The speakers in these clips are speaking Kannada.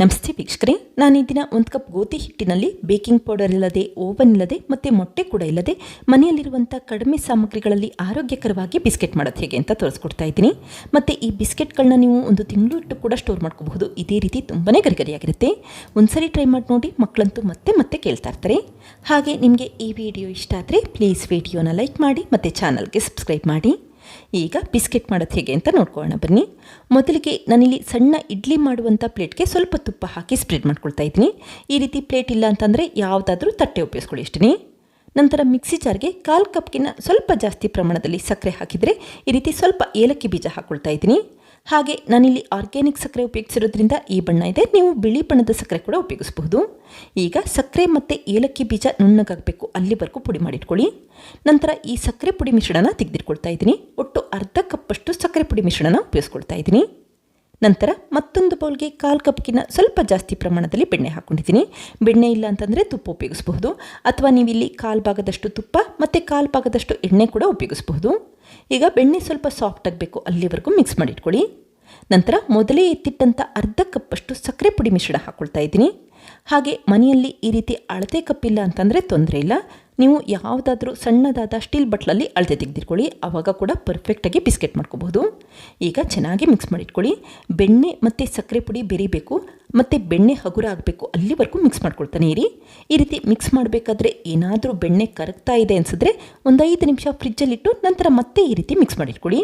ನಮಸ್ತೆ ವೀಕ್ಷಕರೇ, ನಾನು ಈ ದಿನ ಒಂದು ಕಪ್ ಗೋಧಿ ಹಿಟ್ಟಿನಲ್ಲಿ ಬೇಕಿಂಗ್ ಪೌಡರ್ ಇಲ್ಲದೆ, ಓವನ್ ಇಲ್ಲದೆ, ಮತ್ತು ಮೊಟ್ಟೆ ಕೂಡ ಇಲ್ಲದೆ, ಮನೆಯಲ್ಲಿರುವಂಥ ಕಡಿಮೆ ಸಾಮಗ್ರಿಗಳಲ್ಲಿ ಆರೋಗ್ಯಕರವಾಗಿ ಬಿಸ್ಕೆಟ್ ಮಾಡೋದು ಹೇಗೆ ಅಂತ ತೋರಿಸ್ಕೊಡ್ತಾ ಇದ್ದೀನಿ. ಮತ್ತು ಈ ಬಿಸ್ಕೆಟ್ಗಳನ್ನ ನೀವು ಒಂದು ತಿಂಗಳು ಇಟ್ಟು ಕೂಡ ಸ್ಟೋರ್ ಮಾಡ್ಕೋಬಹುದು. ಇದೇ ರೀತಿ ತುಂಬಾ ಗರಿಗರಿಯಾಗಿರುತ್ತೆ. ಒಂದ್ಸರಿ ಟ್ರೈ ಮಾಡಿ ನೋಡಿ, ಮಕ್ಕಳಂತೂ ಮತ್ತೆ ಮತ್ತೆ ಕೇಳ್ತಾ ಇರ್ತಾರೆ. ಹಾಗೆ ನಿಮಗೆ ಈ ವಿಡಿಯೋ ಇಷ್ಟ ಆದರೆ ಪ್ಲೀಸ್ ವಿಡಿಯೋನ ಲೈಕ್ ಮಾಡಿ, ಮತ್ತು ಚಾನಲ್ಗೆ ಸಬ್ಸ್ಕ್ರೈಬ್ ಮಾಡಿ. ಈಗ ಬಿಸ್ಕೆಟ್ ಮಾಡೋದು ಹೇಗೆ ಅಂತ ನೋಡ್ಕೊಳ್ಳೋಣ, ಬನ್ನಿ. ಮೊದಲಿಗೆ ನಾನಿಲ್ಲಿ ಸಣ್ಣ ಇಡ್ಲಿ ಮಾಡುವಂಥ ಪ್ಲೇಟ್ಗೆ ಸ್ವಲ್ಪ ತುಪ್ಪ ಹಾಕಿ ಸ್ಪ್ರೆಡ್ ಮಾಡ್ಕೊಳ್ತಾ ಇದ್ದೀನಿ. ಈ ರೀತಿ ಪ್ಲೇಟ್ ಇಲ್ಲ ಅಂತಂದರೆ ಯಾವುದಾದ್ರೂ ತಟ್ಟೆ ಉಪಯೋಗಿಸ್ಕೊಳ್ಳಿ ಇಷ್ಟೇ ನಂತರ ಮಿಕ್ಸಿ ಜಾರ್ಗೆ ಕಾಲು ಕಪ್ಗಿನ ಸ್ವಲ್ಪ ಜಾಸ್ತಿ ಪ್ರಮಾಣದಲ್ಲಿ ಸಕ್ಕರೆ ಹಾಕಿದರೆ ಈ ರೀತಿ ಸ್ವಲ್ಪ ಏಲಕ್ಕಿ ಬೀಜ ಹಾಕ್ಕೊಳ್ತಾ ಇದ್ದೀನಿ. ಹಾಗೆ ನಾನಿಲ್ಲಿ ಆರ್ಗ್ಯಾನಿಕ್ ಸಕ್ಕರೆ ಉಪಯೋಗಿಸಿರೋದ್ರಿಂದ ಈ ಬಣ್ಣ ಇದೆ. ನೀವು ಬಿಳಿ ಬಣ್ಣದ ಸಕ್ಕರೆ ಕೂಡ ಉಪಯೋಗಿಸಬಹುದು. ಈಗ ಸಕ್ಕರೆ ಮತ್ತು ಏಲಕ್ಕಿ ಬೀಜ ನುಣ್ಣಗಾಗಬೇಕು. ಅಲ್ಲಿವರೆಗೂ ಪುಡಿ ಮಾಡಿಟ್ಕೊಳ್ಳಿ. ನಂತರ ಈ ಸಕ್ಕರೆ ಪುಡಿ ಮಿಶ್ರಣನ ತೆಗೆದಿಟ್ಕೊಳ್ತಾ ಇದ್ದೀನಿ. ಒಟ್ಟು ಅರ್ಧ ಕಪ್ಪಷ್ಟು ಸಕ್ಕರೆ ಪುಡಿ ಮಿಶ್ರಣನ ಉಪಯೋಗಿಸ್ಕೊಳ್ತಾ ಇದ್ದೀನಿ. ನಂತರ ಮತ್ತೊಂದು ಬೌಲ್ಗೆ ಕಾಲು ಕಪ್ಗಿನ ಸ್ವಲ್ಪ ಜಾಸ್ತಿ ಪ್ರಮಾಣದಲ್ಲಿ ಬೆಣ್ಣೆ ಹಾಕ್ಕೊಂಡಿದ್ದೀನಿ. ಬೆಣ್ಣೆ ಇಲ್ಲ ಅಂತಂದರೆ ತುಪ್ಪ ಉಪಯೋಗಿಸಬಹುದು. ಅಥವಾ ನೀವಿಲ್ಲಿ ಕಾಲು ಭಾಗದಷ್ಟು ತುಪ್ಪ ಮತ್ತು ಕಾಲು ಭಾಗದಷ್ಟು ಎಣ್ಣೆ ಕೂಡ ಉಪಯೋಗಿಸಬಹುದು. ಈಗ ಬೆಣ್ಣೆ ಸ್ವಲ್ಪ ಸಾಫ್ಟ್ ಆಗಬೇಕು ಅಲ್ಲಿವರೆಗೂ ಮಿಕ್ಸ್ ಮಾಡಿಟ್ಕೊಳ್ಳಿ. ನಂತರ ಮೊದಲೇ ಎತ್ತಿಟ್ಟಂಥ ಅರ್ಧ ಕಪ್ಪಷ್ಟು ಸಕ್ಕರೆ ಪುಡಿ ಮಿಶ್ರಣ ಹಾಕ್ಕೊಳ್ತಾ ಇದ್ದೀನಿ. ಹಾಗೆ ಮನೆಯಲ್ಲಿ ಈ ರೀತಿ ಅಳತೆ ಕಪ್ಪಿಲ್ಲ ಅಂತಂದರೆ ತೊಂದರೆ ಇಲ್ಲ. ನೀವು ಯಾವುದಾದ್ರೂ ಸಣ್ಣದಾದ ಸ್ಟೀಲ್ ಬಟ್ಲಲ್ಲಿ ಅಳತೆ ತೆಗೆದಿಟ್ಕೊಳ್ಳಿ. ಆವಾಗ ಕೂಡ ಪರ್ಫೆಕ್ಟಾಗಿ ಬಿಸ್ಕೆಟ್ ಮಾಡ್ಕೋಬಹುದು ಈಗ ಚೆನ್ನಾಗಿ ಮಿಕ್ಸ್ ಮಾಡಿಟ್ಕೊಳ್ಳಿ. ಬೆಣ್ಣೆ ಮತ್ತು ಸಕ್ಕರೆ ಪುಡಿ ಬೆರಿಬೇಕು. ಮತ್ತು ಬೆಣ್ಣೆ ಹಗುರ ಆಗಬೇಕು. ಅಲ್ಲಿವರೆಗೂ ಮಿಕ್ಸ್ ಮಾಡ್ಕೊಳ್ತಾನೆ ಇರಿ. ಈ ರೀತಿ ಮಿಕ್ಸ್ ಮಾಡಬೇಕಾದ್ರೆ ಏನಾದರೂ ಬೆಣ್ಣೆ ಕರಗ್ತಾ ಇದೆ ಅನಿಸಿದ್ರೆ ಒಂದು ಐದು ನಿಮಿಷ ಫ್ರಿಜ್ಜಲ್ಲಿಟ್ಟು ನಂತರ ಮತ್ತೆ ಈ ರೀತಿ ಮಿಕ್ಸ್ ಮಾಡಿಟ್ಕೊಳ್ಳಿ.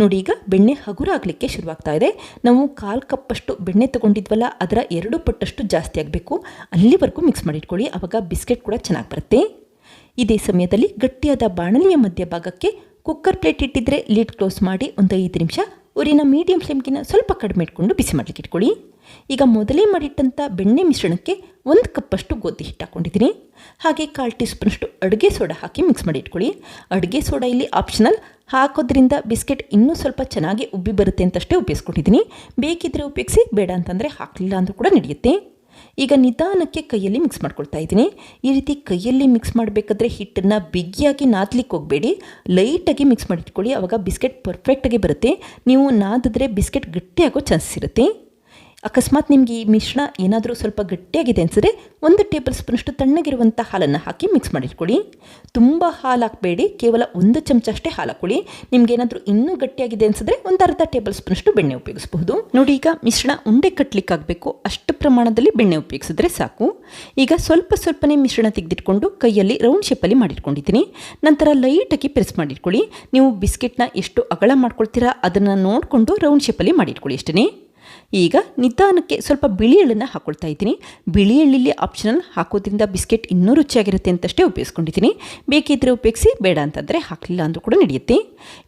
ನೋಡಿ ಈಗ ಬೆಣ್ಣೆ ಹಗುರ ಆಗಲಿಕ್ಕೆ ಶುರುವಾಗ್ತಾ ಇದೆ. ನಾವು ಕಾಲು ಕಪ್ಪಷ್ಟು ಬೆಣ್ಣೆ ತೊಗೊಂಡಿದ್ವಲ್ಲ, ಅದರ ಎರಡು ಪಟ್ಟಷ್ಟು ಜಾಸ್ತಿ ಆಗಬೇಕು. ಅಲ್ಲಿವರೆಗೂ ಮಿಕ್ಸ್ ಮಾಡಿಟ್ಕೊಳ್ಳಿ. ಆವಾಗ ಬಿಸ್ಕೆಟ್ ಕೂಡ ಚೆನ್ನಾಗಿ ಬರುತ್ತೆ. ಇದೇ ಸಮಯದಲ್ಲಿ ಗಟ್ಟಿಯಾದ ಬಾಣಲಿಯ ಮಧ್ಯಭಾಗಕ್ಕೆ ಕುಕ್ಕರ್ ಪ್ಲೇಟ್ ಇಟ್ಟಿದ್ರೆ ಲಿಡ್ ಕ್ಲೋಸ್ ಮಾಡಿ ಒಂದು ಐದು ನಿಮಿಷ, ಉರಿನ ಮೀಡಿಯಂ ಫ್ಲೇಮ್ಗಿನ ಸ್ವಲ್ಪ ಕಡಿಮೆ ಇಟ್ಕೊಂಡು ಬಿಸಿ ಮಾಡಲಿಕ್ಕೆ ಇಟ್ಕೊಳ್ಳಿ. ಈಗ ಮೊದಲೇ ಮಾಡಿಟ್ಟಂಥ ಬೆಣ್ಣೆ ಮಿಶ್ರಣಕ್ಕೆ ಒಂದು ಕಪ್ಪಷ್ಟು ಗೋಧಿ ಹಿಟ್ಟು ಹಾಕ್ಕೊಂಡಿದ್ದೀನಿ ಹಾಗೆ ಕಾಲು ಟೀ ಸ್ಪೂನಷ್ಟು ಅಡುಗೆ ಸೋಡಾ ಹಾಕಿ ಮಿಕ್ಸ್ ಮಾಡಿ ಇಟ್ಕೊಳ್ಳಿ. ಅಡುಗೆ ಸೋಡಾ ಇಲ್ಲಿ ಆಪ್ಷನಲ್ ಹಾಕೋದ್ರಿಂದ ಬಿಸ್ಕೆಟ್ ಇನ್ನೂ ಸ್ವಲ್ಪ ಚೆನ್ನಾಗಿ ಉಬ್ಬಿ ಬರುತ್ತೆ ಅಂತಷ್ಟೇ ಉಪಯೋಗಿಸ್ಕೊಂಡಿದ್ದೀನಿ. ಬೇಕಿದ್ದರೆ ಉಪಯೋಗಿಸಿ, ಬೇಡ ಅಂತಂದರೆ ಹಾಕಲಿಲ್ಲ ಅಂದರೂ ಕೂಡ ನಡೆಯುತ್ತೆ. ಈಗ ನಿಧಾನಕ್ಕೆ ಕೈಯಲ್ಲಿ ಮಿಕ್ಸ್ ಮಾಡ್ಕೊಳ್ತಾ ಇದ್ದೀನಿ. ಈ ರೀತಿ ಕೈಯಲ್ಲಿ ಮಿಕ್ಸ್ ಮಾಡಬೇಕಾದ್ರೆ ಹಿಟ್ಟನ್ನು ಬಿಗಿಯಾಗಿ ನಾದ್ಲಿಕ್ಕೆ ಹೋಗಬೇಡಿ. ಲೈಟಾಗಿ ಮಿಕ್ಸ್ ಮಾಡಿಟ್ಕೊಳ್ಳಿ. ಆವಾಗ ಬಿಸ್ಕೆಟ್ ಪರ್ಫೆಕ್ಟಾಗಿ ಬರುತ್ತೆ. ನೀವು ನಾದಿದ್ರೆ ಬಿಸ್ಕೆಟ್ ಗಟ್ಟಿಯಾಗೋ ಚಾನ್ಸ್ ಇರುತ್ತೆ. ಅಕಸ್ಮಾತ್ ನಿಮಗೆ ಈ ಮಿಶ್ರಣ ಏನಾದರೂ ಸ್ವಲ್ಪ ಗಟ್ಟಿಯಾಗಿದೆ ಅನಿಸಿದ್ರೆ ಒಂದು ಟೇಬಲ್ ಸ್ಪೂನಷ್ಟು ತಣ್ಣಗಿರುವಂಥ ಹಾಲನ್ನು ಹಾಕಿ ಮಿಕ್ಸ್ ಮಾಡಿಟ್ಕೊಳ್ಳಿ. ತುಂಬ ಹಾಲು ಹಾಕಬೇಡಿ, ಕೇವಲ ಒಂದು ಚಮಚ ಅಷ್ಟೇ ಹಾಲು ಹಾಕೊಳ್ಳಿ ನಿಮ್ಗೆ ಏನಾದರೂ ಇನ್ನೂ ಗಟ್ಟಿಯಾಗಿದೆ ಅನಿಸಿದ್ರೆ ಒಂದು ಅರ್ಧ ಟೇಬಲ್ ಸ್ಪೂನಷ್ಟು ಬೆಣ್ಣೆ ಉಪಯೋಗಿಸಬಹುದು. ನೋಡಿ, ಈಗ ಮಿಶ್ರಣ ಉಂಡೆ ಕಟ್ಟಲಿಕ್ಕಾಗಬೇಕು ಅಷ್ಟು ಪ್ರಮಾಣದಲ್ಲಿ ಬೆಣ್ಣೆ ಉಪಯೋಗಿಸಿದ್ರೆ ಸಾಕು. ಈಗ ಸ್ವಲ್ಪ ಸ್ವಲ್ಪನೇ ಮಿಶ್ರಣ ತೆಗೆದಿಟ್ಕೊಂಡು ಕೈಯಲ್ಲಿ ರೌಂಡ್ ಶೇಪಲ್ಲಿ ಮಾಡಿಟ್ಕೊಂಡಿದ್ದೀನಿ. ನಂತರ ಲೈಟಾಗಿ ಪ್ರೆಸ್ ಮಾಡಿಟ್ಕೊಳ್ಳಿ. ನೀವು ಬಿಸ್ಕೆಟ್ನ ಎಷ್ಟು ಅಗಲ ಮಾಡ್ಕೊಳ್ತೀರಾ ಅದನ್ನು ನೋಡಿಕೊಂಡು ರೌಂಡ್ ಶೇಪಲ್ಲಿ ಮಾಡಿಟ್ಕೊಳ್ಳಿ ಅಷ್ಟೇ ಈಗ ನಿಧಾನಕ್ಕೆ ಸ್ವಲ್ಪ ಬಿಳಿ ಎಳ್ಳನ್ನು ಹಾಕ್ಕೊಳ್ತಾ ಇದ್ದೀನಿ. ಬಿಳಿ ಎಳ್ಳಿಲ್ಲಿ ಆಪ್ಷನಲ್ ಹಾಕೋದ್ರಿಂದ ಬಿಸ್ಕೆಟ್ ಇನ್ನೂ ರುಚಿಯಾಗಿರುತ್ತೆ ಅಂತಷ್ಟೇ ಉಪಯೋಗಿಸ್ಕೊಂಡಿದ್ದೀನಿ. ಬೇಕಿದ್ದರೆ ಉಪಯೋಗಿಸಿ, ಬೇಡ ಅಂತಂದರೆ ಹಾಕಲಿಲ್ಲ ಅಂದರೂ ಕೂಡ ನಡೆಯುತ್ತೆ.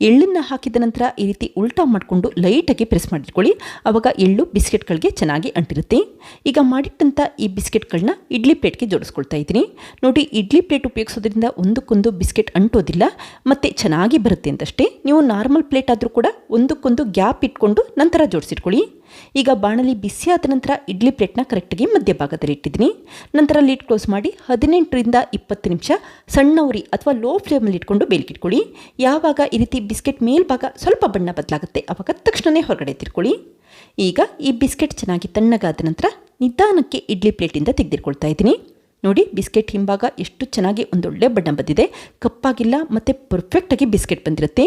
ಎಳ್ಳನ್ನು ಹಾಕಿದ ನಂತರ ಈ ರೀತಿ ಉಲ್ಟಾ ಮಾಡಿಕೊಂಡು ಲೈಟಾಗಿ ಪ್ರೆಸ್ ಮಾಡಿಟ್ಕೊಳ್ಳಿ. ಆವಾಗ ಎಳ್ಳು ಬಿಸ್ಕೆಟ್ಗಳಿಗೆ ಚೆನ್ನಾಗಿ ಅಂಟಿರುತ್ತೆ. ಈಗ ಮಾಡಿಟ್ಟಂಥ ಈ ಬಿಸ್ಕೆಟ್ಗಳನ್ನ ಇಡ್ಲಿ ಪ್ಲೇಟ್ಗೆ ಜೋಡಿಸ್ಕೊಳ್ತಾ ಇದ್ದೀನಿ. ನೋಡಿ, ಇಡ್ಲಿ ಪ್ಲೇಟ್ ಉಪಯೋಗಿಸೋದ್ರಿಂದ ಒಂದಕ್ಕೊಂದು ಬಿಸ್ಕೆಟ್ ಅಂಟೋದಿಲ್ಲ, ಮತ್ತು ಚೆನ್ನಾಗಿ ಬರುತ್ತೆ ಅಂತಷ್ಟೇ. ನೀವು ನಾರ್ಮಲ್ ಪ್ಲೇಟ್ ಆದರೂ ಕೂಡ ಒಂದಕ್ಕೊಂದು ಗ್ಯಾಪ್ ಇಟ್ಕೊಂಡು ನಂತರ ಜೋಡಿಸಿಟ್ಕೊಳ್ಳಿ. ಈಗ ಬಾಣಲಿ ಬಿಸಿ ಆದ ನಂತರ ಇಡ್ಲಿ ಪ್ಲೇಟ್ನ ಕರೆಕ್ಟಾಗಿ ಮಧ್ಯಭಾಗದಲ್ಲಿ ಇಟ್ಟಿದ್ದೀನಿ. ನಂತರ ಲಿಡ್ ಕ್ಲೋಸ್ ಮಾಡಿ ಹದಿನೆಂಟರಿಂದ ಇಪ್ಪತ್ತು ನಿಮಿಷ ಸಣ್ಣ ಉರಿ ಅಥವಾ ಲೋ ಫ್ಲೇಮಲ್ಲಿ ಇಟ್ಕೊಂಡು ಬೇಲ್ಕಿಟ್ಕೊಳ್ಳಿ ಯಾವಾಗ ಈ ರೀತಿ ಬಿಸ್ಕೆಟ್ ಮೇಲ್ಭಾಗ ಸ್ವಲ್ಪ ಬಣ್ಣ ಬದಲಾಗುತ್ತೆ ಆವಾಗ ತಕ್ಷಣವೇ ಹೊರಗಡೆ ತಿರ್ಕೊಳ್ಳಿ ಈಗ ಈ ಬಿಸ್ಕೆಟ್ ಚೆನ್ನಾಗಿ ತಣ್ಣಗಾದ ನಂತರ ನಿಧಾನಕ್ಕೆ ಇಡ್ಲಿ ಪ್ಲೇಟಿಂದ ತೆಗೆದಿಟ್ಕೊಳ್ತಾ ಇದ್ದೀನಿ. ನೋಡಿ, ಬಿಸ್ಕೆಟ್ ಹಿಂಭಾಗ ಎಷ್ಟು ಚೆನ್ನಾಗಿ ಒಂದೊಳ್ಳೆ ಬಣ್ಣ ಬಂದಿದೆ. ಕಪ್ಪಾಗಿಲ್ಲ, ಮತ್ತು ಪರ್ಫೆಕ್ಟಾಗಿ ಬಿಸ್ಕೆಟ್ ಬಂದಿರುತ್ತೆ.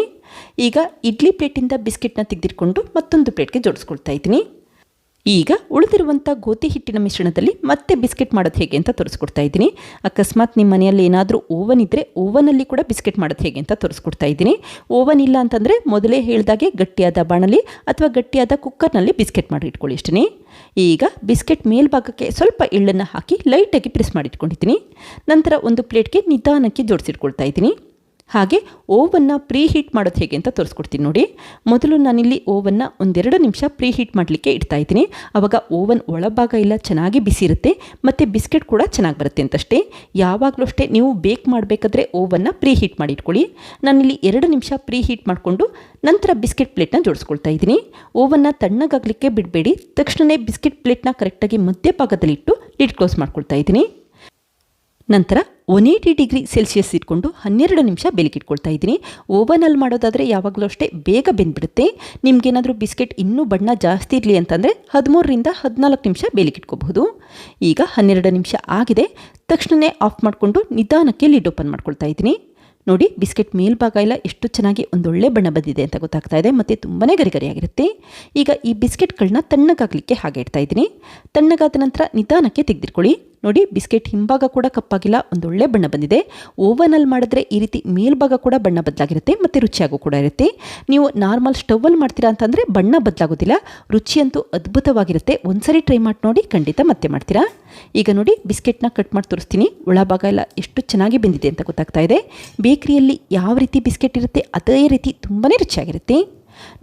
ಈಗ ಇಡ್ಲಿ ಪ್ಲೇಟಿಂದ ಬಿಸ್ಕೆಟ್ನ ತೆಗೆದಿಟ್ಕೊಂಡು ಮತ್ತೊಂದು ಪ್ಲೇಟ್ಗೆ ಜೋಡಿಸ್ಕೊಳ್ತಾ ಇದ್ದೀನಿ. ಈಗ ಉಳಿದಿರುವಂಥ ಗೋಧಿ ಹಿಟ್ಟಿನ ಮಿಶ್ರಣದಲ್ಲಿ ಮತ್ತೆ ಬಿಸ್ಕೆಟ್ ಮಾಡೋದು ಹೇಗೆ ಅಂತ ತೋರಿಸ್ಕೊಡ್ತಾ ಇದ್ದೀನಿ. ಅಕಸ್ಮಾತ್ ನಿಮ್ಮ ಮನೆಯಲ್ಲಿ ಏನಾದರೂ ಓವನ್ ಇದ್ದರೆ ಓವನಲ್ಲಿ ಕೂಡ ಬಿಸ್ಕೆಟ್ ಮಾಡೋದು ಹೇಗೆ ಅಂತ ತೋರಿಸ್ಕೊಡ್ತಾ ಇದ್ದೀನಿ. ಓವನ್ ಇಲ್ಲ ಅಂತಂದರೆ ಮೊದಲೇ ಹೇಳಿದಾಗೆ ಗಟ್ಟಿಯಾದ ಬಾಣಲಿ ಅಥವಾ ಗಟ್ಟಿಯಾದ ಕುಕ್ಕರ್ನಲ್ಲಿ ಬಿಸ್ಕೆಟ್ ಮಾಡಿ ಇಟ್ಕೊಳ್ಳಿ ಇಷ್ಟೇ ಈಗ ಬಿಸ್ಕೆಟ್ ಮೇಲ್ಭಾಗಕ್ಕೆ ಸ್ವಲ್ಪ ಎಳ್ಳನ್ನು ಹಾಕಿ ಲೈಟಾಗಿ ಪ್ರೆಸ್ ಮಾಡಿಟ್ಕೊಂಡಿದ್ದೀನಿ ನಂತರ ಒಂದು ಪ್ಲೇಟ್ಗೆ ನಿಧಾನಕ್ಕೆ ಜೋಡಿಸಿಟ್ಕೊಳ್ತಾ ಇದ್ದೀನಿ. ಹಾಗೆ ಓವನ್ನ ಪ್ರೀ ಹೀಟ್ ಮಾಡೋದು ಹೇಗೆ ಅಂತ ತೋರಿಸ್ಕೊಡ್ತೀನಿ ನೋಡಿ. ಮೊದಲು ನಾನಿಲ್ಲಿ ಓವನ್ನ ಒಂದೆರಡು ನಿಮಿಷ ಪ್ರೀ ಹೀಟ್ ಮಾಡಲಿಕ್ಕೆ ಇಡ್ತಾ ಇದ್ದೀನಿ. ಆವಾಗ ಓವನ್ ಒಳಭಾಗ ಎಲ್ಲ ಚೆನ್ನಾಗಿ ಬಿಸಿ ಇರುತ್ತೆ ಮತ್ತು ಬಿಸ್ಕೆಟ್ ಕೂಡ ಚೆನ್ನಾಗಿ ಬರುತ್ತೆ ಅಂತಷ್ಟೇ. ಯಾವಾಗಲೂ ಅಷ್ಟೇ ನೀವು ಬೇಕ್ ಮಾಡಬೇಕಾದ್ರೆ ಓವನ್ನ ಪ್ರೀ ಹೀಟ್ ಮಾಡಿ ಇಟ್ಕೊಳ್ಳಿ. ನಾನಿಲ್ಲಿ ಎರಡು ನಿಮಿಷ ಪ್ರೀ ಹೀಟ್ ಮಾಡಿಕೊಂಡು ನಂತರ ಬಿಸ್ಕೆಟ್ ಪ್ಲೇಟ್ನ ಜೋಡಿಸ್ಕೊಳ್ತಾ ಇದ್ದೀನಿ. ಓವನ್ನ ತಣ್ಣಗಾಗಲಿಕ್ಕೆ ಬಿಡಬೇಡಿ. ತಕ್ಷಣವೇ ಬಿಸ್ಕೆಟ್ ಪ್ಲೇಟ್ನ ಕರೆಕ್ಟಾಗಿ ಮಧ್ಯಭಾಗದಲ್ಲಿಟ್ಟು ಲಿಡ್ ಕ್ಲೋಸ್ ಮಾಡ್ಕೊಳ್ತಾ ಇದ್ದೀನಿ. ನಂತರ ಒನ್ ಏಯ್ಟಿ ಡಿಗ್ರಿ ಸೆಲ್ಸಿಯಸ್ ಇಟ್ಕೊಂಡು ಹನ್ನೆರಡು ನಿಮಿಷ ಬೆಲಿಕಿಟ್ಕೊಳ್ತಾ ಇದ್ದೀನಿ. ಓವನಲ್ಲಿ ಮಾಡೋದಾದರೆ ಯಾವಾಗಲೂ ಅಷ್ಟೇ ಬೇಗ ಬೆಂದ್ಬಿಡುತ್ತೆ. ನಿಮಗೇನಾದರೂ ಬಿಸ್ಕೆಟ್ ಇನ್ನೂ ಬಣ್ಣ ಜಾಸ್ತಿ ಇರಲಿ ಅಂತಂದರೆ ಹದಿಮೂರರಿಂದ ಹದಿನಾಲ್ಕು ನಿಮಿಷ ಬೇಲಿಕಿಟ್ಕೋಬಹುದು ಈಗ ಹನ್ನೆರಡು ನಿಮಿಷ ಆಗಿದೆ. ತಕ್ಷಣವೇ ಆಫ್ ಮಾಡಿಕೊಂಡು ನಿಧಾನಕ್ಕೆ ಲಿಡ್ ಓಪನ್ ಮಾಡ್ಕೊಳ್ತಾ ಇದ್ದೀನಿ. ನೋಡಿ, ಬಿಸ್ಕೆಟ್ ಮೇಲ್ಭಾಗ ಎಲ್ಲ ಎಷ್ಟು ಚೆನ್ನಾಗಿ ಒಂದೊಳ್ಳೆ ಬಣ್ಣ ಬಂದಿದೆ ಅಂತ ಗೊತ್ತಾಗ್ತಾ ಇದೆ. ಮತ್ತು ತುಂಬಾ ಗರಿಗರಿಯಾಗಿರುತ್ತೆ. ಈಗ ಈ ಬಿಸ್ಕೆಟ್ಗಳನ್ನ ತಣ್ಣಗಾಗಲಿಕ್ಕೆ ಹಾಗೆ ಇಡ್ತಾ ಇದ್ದೀನಿ. ತಣ್ಣಗಾದ ನಂತರ ನಿಧಾನಕ್ಕೆ ತೆಗೆದಿಟ್ಕೊಳ್ಳಿ. ನೋಡಿ, ಬಿಸ್ಕೆಟ್ ಹಿಂಭಾಗ ಕೂಡ ಕಪ್ಪಾಗಿಲ್ಲ ಒಂದೊಳ್ಳೆ ಬಣ್ಣ ಬಂದಿದೆ. ಓವನಲ್ಲಿ ಮಾಡಿದ್ರೆ ಈ ರೀತಿ ಮೇಲ್ಭಾಗ ಕೂಡ ಬಣ್ಣ ಬದಲಾಗಿರುತ್ತೆ, ಮತ್ತು ರುಚಿಯಾಗೂ ಕೂಡ ಇರುತ್ತೆ. ನೀವು ನಾರ್ಮಲ್ ಸ್ಟವ್ವಲ್ಲಿ ಮಾಡ್ತೀರಾ ಅಂತಂದರೆ ಬಣ್ಣ ಬದಲಾಗೋದಿಲ್ಲ, ರುಚಿಯಂತೂ ಅದ್ಭುತವಾಗಿರುತ್ತೆ. ಒಂದ್ಸರಿ ಟ್ರೈ ಮಾಡಿ ನೋಡಿ, ಖಂಡಿತ ಮತ್ತೆ ಮಾಡ್ತೀರಾ? ಈಗ ನೋಡಿ, ಬಿಸ್ಕೆಟ್ನ ಕಟ್ ಮಾಡಿ ತೋರಿಸ್ತೀನಿ. ಒಳಭಾಗ ಎಲ್ಲ ಎಷ್ಟು ಚೆನ್ನಾಗಿ ಬೆಂದಿದೆ ಅಂತ ಗೊತ್ತಾಗ್ತಾ ಇದೆ. ಬೇಕ್ರಿಯಲ್ಲಿ ಯಾವ ರೀತಿ ಬಿಸ್ಕೆಟ್ ಇರುತ್ತೆ, ಅದೇ ರೀತಿ ತುಂಬಾ ರುಚಿಯಾಗಿರುತ್ತೆ.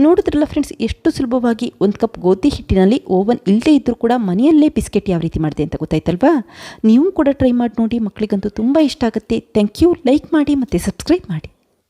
ನೋಡಿದ್ರಲ್ಲ ಫ್ರೆಂಡ್ಸ್ ಎಷ್ಟು ಸುಲಭವಾಗಿ ಒಂದು ಕಪ್ ಗೋಧಿ ಹಿಟ್ಟಿನಲ್ಲಿ ಓವನ್ ಇಲ್ಲದೇ ಇದ್ದರೂ ಕೂಡ ಮನೆಯಲ್ಲೇ ಬಿಸ್ಕೆಟ್ ಯಾವ ರೀತಿ ಮಾಡಿದೆ ಅಂತ ಗೊತ್ತಾಯ್ತಲ್ವಾ? ನೀವು ಕೂಡ ಟ್ರೈ ಮಾಡಿ ನೋಡಿ ಮಕ್ಕಳಿಗಂತೂ ತುಂಬ ಇಷ್ಟ ಆಗುತ್ತೆ. ಥ್ಯಾಂಕ್ ಯು ಲೈಕ್ ಮಾಡಿ ಮತ್ತು ಸಬ್ಸ್ಕ್ರೈಬ್ ಮಾಡಿ.